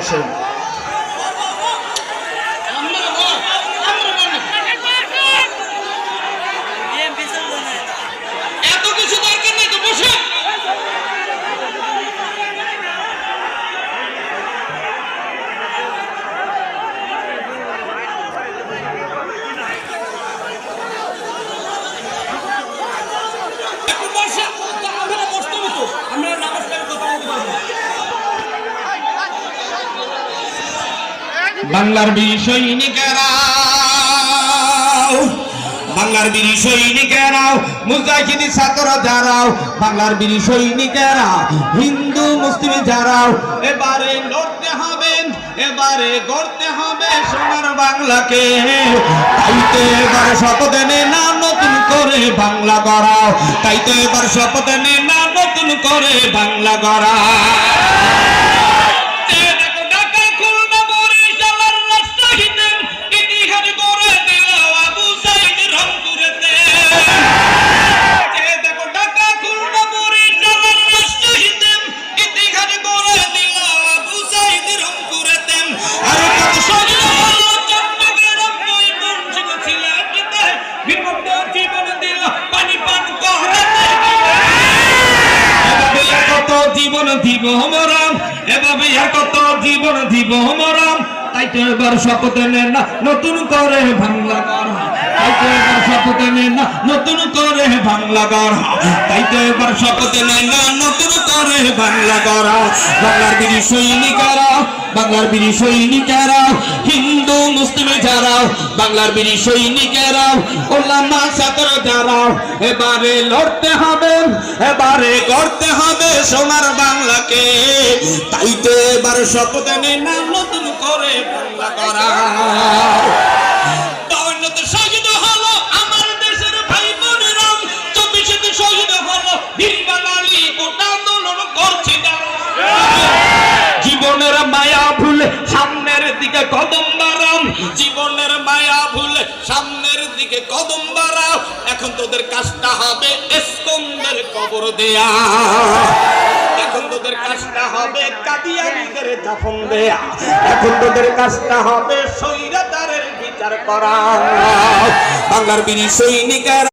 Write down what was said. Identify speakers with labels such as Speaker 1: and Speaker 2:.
Speaker 1: বসেন বাংলার বীর সৈনিকেরা, বাংলার বীর সৈনিকেরাও মুজাহিদি ছাত্র যারাও বাংলার বীর সৈনিকেরা, হিন্দু, মুসলিম যারাও এবারে লড়তে হবে, এবারে গড়তে হবে সোনার বাংলাকে। তাইতে এবার শপথ নে না, নতুন করে বাংলা গড়াও। তাই তো এবার শপথ নে না, নতুন করে বাংলা গড়াও।
Speaker 2: জীবন দিল পানি পান
Speaker 1: কত জীবন দিব মরাম এভাবে কত জীবন দিব মরাম তাই তো এবার শপথ নেন না, নতুন করে বাংলা তাই তো এবার শপথ নেন না, নতুন করে বাংলা গড়া। তাই তো এবার শপথ নেন না, নতুন করে বাংলা গড়া। বাংলার বীর সৈনিকেরা, বাংলার বীর সৈনিকেরা মুসলিম যারা বাংলার বীর সৈনিকেরা ওলামা ছাত্র যারা এবারে লড়তে হবে, এবারে গড়তে হবে সোনার বাংলাকে। তাই তো এবার শপথ নে না, নতুন করে বাংলা করা জীবনের মায়া ভুলে সামনের দিকে কদম বাড়াম
Speaker 2: জীবনের মায়া ভুলে সামনের দিকে কদম বাড়াও। এখন তোদের কাজটা হবে এসকন্দের কবর দেয়া। এখন তোদের কাজটা হবে কাদিয়ানিদের দাফন দেয়া।
Speaker 1: এখন তোদের কাজটা হবে বিচার করা। বাংলার বীর সৈনিকের